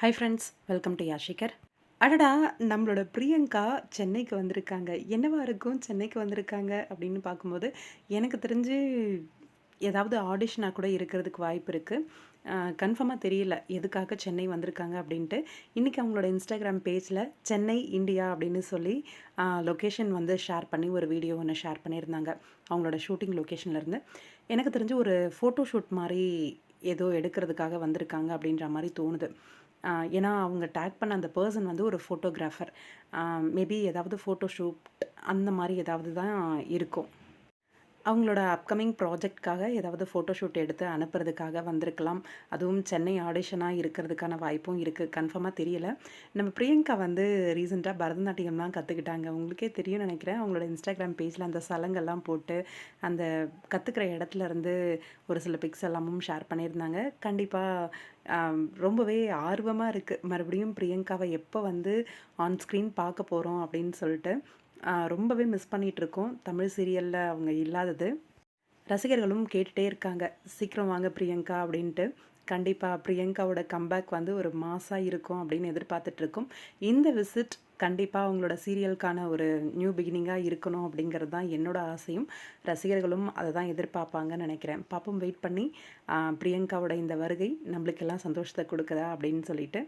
Hi friends welcome to யாஷிகர் அடடா நம்மளோட பிரியங்கா சென்னைக்கு வந்திருக்காங்க. என்னவா இருக்கும்? சென்னைக்கு வந்திருக்காங்க அப்படின்னு பார்க்கும்போது எனக்கு தெரிஞ்சு ஏதாவது ஆடிஷனாக கூட இருக்கிறதுக்கு வாய்ப்பு இருக்குது கன்ஃபார்மாக தெரியல எதுக்காக சென்னை வந்திருக்காங்க அப்படின்ட்டு. இன்றைக்கி அவங்களோட இன்ஸ்டாகிராம் பேஜில் சென்னை இந்தியா அப்படின்னு சொல்லி லொக்கேஷன் வந்து ஷேர் பண்ணி ஒரு வீடியோ ஒன்று ஷேர் பண்ணியிருந்தாங்க. அவங்களோட ஷூட்டிங் லொக்கேஷன்லேருந்து எனக்கு தெரிஞ்சு ஒரு ஃபோட்டோ ஷூட் மாதிரி ஏதோ எடுக்கிறதுக்காக வந்திருக்காங்க அப்படின்ற மாதிரி தோணுது. ஏன்னா அவங்க டேக் பண்ண அந்த பர்சன் வந்து ஒரு ஃபோட்டோகிராஃபர் மேபி ஏதாவது ஃபோட்டோ ஷூட் அந்த மாதிரி ஏதாவது தான் இருக்கும். அவங்களோட அப்கமிங் ப்ராஜெக்ட்காக ஏதாவது ஃபோட்டோ ஷூட் எடுத்து அனுப்புறதுக்காக வந்திருக்கலாம். அதுவும் சென்னை ஆடிஷனாக இருக்கிறதுக்கான வாய்ப்பும் இருக்குது கன்ஃபார்மாக தெரியல. நம்ம பிரியங்கா வந்து ரீசெண்டாக பரதநாட்டியம் தான் கற்றுக்கிட்டாங்க உங்களுக்கே தெரியும் நினைக்கிறேன். அவங்களோட இன்ஸ்டாகிராம் பேஜில் அந்த சலங்கெல்லாம் போட்டு அந்த கற்றுக்கிற இடத்துலருந்து ஒரு சில பிக்ஸ் எல்லாமும் ஷேர் பண்ணியிருந்தாங்க. கண்டிப்பாக ரொம்பவே ஆர்வமாக இருக்குது மறுபடியும் பிரியங்காவை எப்போ வந்து ஆன் ஸ்க்ரீன் பார்க்க போகிறோம் அப்படின்னு சொல்லிட்டு. ரொம்பவே மிஸ் பண்ணிகிட்ருக்கோம் தமிழ் சீரியலில் அவங்க இல்லாதது. ரசிகர்களும் கேட்டுகிட்டே இருக்காங்க. சீக்கிரம் வாங்க பிரியங்கா அப்படின்ட்டு. கண்டிப்பாக பிரியங்காவோட கம்பேக் வந்து ஒரு மாசாக இருக்கும் அப்படின்னு எதிர்பார்த்துட்ருக்கோம். இந்த விசிட் கண்டிப்பாக அவங்களோட சீரியலுக்கான ஒரு நியூ பிகினிங்காக இருக்கணும் அப்படிங்கிறது தான் என்னோட ஆசையும். ரசிகர்களும் அதை தான் எதிர்பார்ப்பாங்கன்னு நினைக்கிறேன். பாப்போம் வெயிட் பண்ணி பிரியங்காவோட இந்த வருகை நம்மளுக்கெல்லாம் சந்தோஷத்தை கொடுக்குதா அப்படின்னு சொல்லிட்டு.